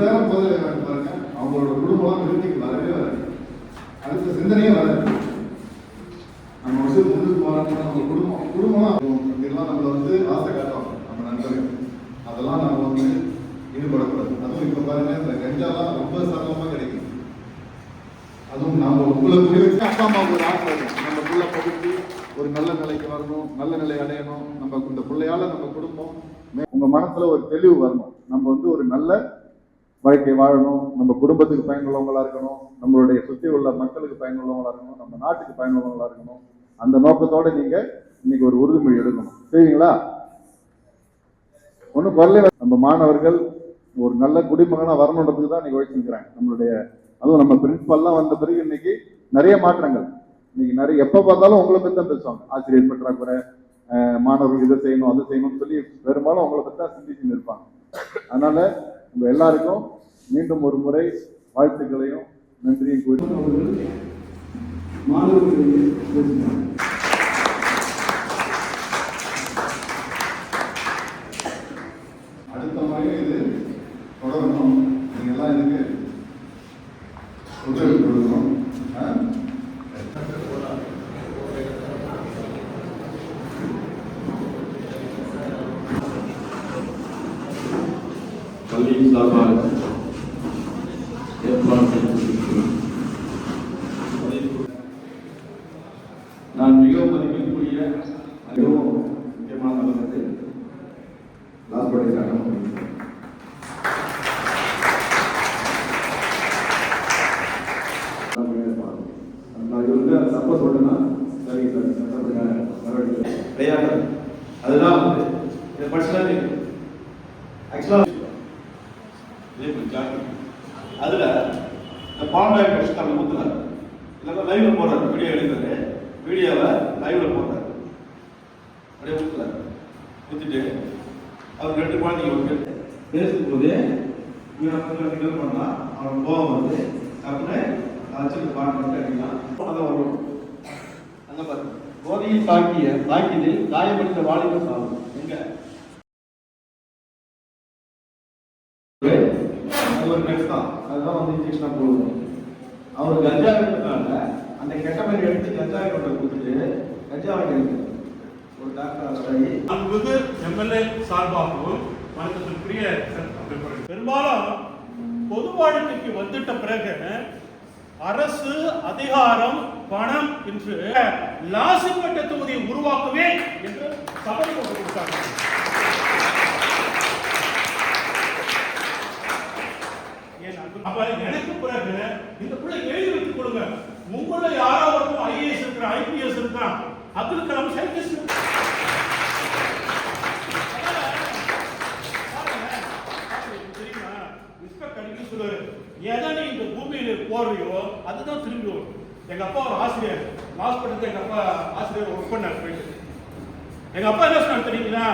நேரம் போதில் பாருங்க. அவங்களோட குடும்பம் விருத்திக்கு வரவே வராது. அடுத்த சிந்தனையே வராது. நம்ம வந்து முன்னுக்கு போறோம்னா நம்ம குடும்பம் குடும்பம் இதெல்லாம் நம்மளை வந்து ஆசை காட்டுவாங்க நம்ம நண்பர்கள். அதெல்லாம் நம்ம வந்து ஈடுபடக்கூடாது. அதுவும் இப்போ பாருங்க இந்த கஞ்சாலாம் ரொம்ப சரளமாக கிடைக்கும் அதுவும் நம்ம உங்களை புரிய வச்சு அப்பா அம்மாவுக்கு ஒரு ஆசை இருக்கும் நம்ம புள்ள படித்து ஒரு நல்ல நிலைக்கு வரணும் நல்ல நிலை அடையணும். நம்ம இந்த பிள்ளையால நம்ம குடும்பம் மே- உங்க மனசுல ஒரு தெளிவு வரணும். நம்ம வந்து ஒரு நல்ல வாழ்க்கை வாழணும் நம்ம குடும்பத்துக்கு பயனுள்ளவங்களா இருக்கணும் நம்மளுடைய சுற்றி உள்ள மக்களுக்கு பயனுள்ளவங்களா இருக்கணும் நம்ம நாட்டுக்கு பயனுள்ளவங்களா இருக்கணும். அந்த நோக்கத்தோட நீங்க இன்னைக்கு ஒரு உறுதிமொழி எடுக்கணும். சரிங்களா? ஒன்றும் பரவாயில்ல நம்ம மாணவர்கள் ஒரு நல்ல குடிமகனா வரணுன்றதுக்கு தான் இன்னைக்கு உழைச்சிருக்கிறாங்க. நம்மளுடைய அதுவும் நம்ம பிரின்சிபல்லாம் வந்த பிறகு இன்னைக்கு நிறைய மாற்றங்கள். இன்னைக்கு நிறைய எப்ப பார்த்தாலும் உங்களை பத்தி தான் பேசுவாங்க. ஆசிரியர் பற்றாக்குறை மாணவர்கள் இதை செய்யணும் அதை செய்யணும்னு சொல்லி பெரும்பாலும் உங்களை பத்தி தான் சிந்திச்சுன்னு இருப்பாங்க. அதனால உங்க எல்லாருக்கும் மீண்டும் ஒரு முறை வாழ்த்துக்களையும் நன்றியும் கூறி அடுத்த முறையும் இது தொடரணும். நீங்க எல்லாம் இதுக்கு ஒத்துழைப்பு கொடுக்கணும்? பள்ளியின் சார்பாக நான் மிகவும் மதிக்கக்கூடிய மிகவும் முக்கியமான வந்து லாஸ்படி காரணம் நான் இது வந்து தப்ப சொல்றேன்னா சரிங்க சார் நடவடிக்கை கிடையாது. அதுதான் வந்து இதை படிச்சுதான் ஆக்சுவலாக இதே போய் ஜாக்கி அதுல இந்த பாண்டாய் இல்லைன்னா வீடியோ எடுக்கிறாரு. வீடியோவை லைவ்ல போட்டார். அப்படியே ஊற்றுறாரு ஊற்றிட்டு அவர் ரெண்டு குழந்தைங்க பேசும்போது இவன் கொஞ்சம் கிண்டல் பண்ணா அவன் கோபம் வந்து அப்படின்னு அழைச்சிட்டு பாட்டு கேட்டீங்கன்னா அதான் வரும் அங்கே பாருங்க போதையில் தாக்கிய தாக்கியதில் காயமடைந்த வாலிபர் சாகும் எங்க? ஒரு ட்ரக்ஸ் தான். அதுதான் வந்து இன்ஜெக்ஷனாக போடுவோம் அவர் கஞ்சா எடுத்ததுனால அந்த எடுத்து கஞ்சா கொண்டு கொடுத்துட்டு கஞ்சா வாங்கி ஒரு டாக்டர் அன்புக்கு எம்எல்ஏ சார்பாகவும் வணக்கத்திற்குரிய பெரும்பாலும் பொது வாழ்க்கைக்கு வந்துட்ட பிறகு அரசு அதிகாரம் பணம் என்று லாசிப்பட்ட தொகுதியை உருவாக்குவே என்று சபை கொடுத்தாங்க. அப்ப எனக்கு பிறகு இந்த பிள்ளை எழுதி வைத்துக் கொடுங்க உங்கள யாரோ ஒருத்தர் ஐஏஎஸ் இருக்கிறான். ஐபிஎஸ் இருக்கிறான் அப்துல் கலாம் சயின்டிஸ்ட் எதை நீ இந்த பூமியில போடுறியோ அதுதான் திரும்பி வரும். எங்க அப்பா ஒரு ஆசிரியர். ஹாஸ்பிட்டல் எங்க அப்பா ஆசிரியர் ஒர்க் பண்ணார் போயிட்டு. எங்க அப்பா என்ன சொன்னார் தெரியுங்களா?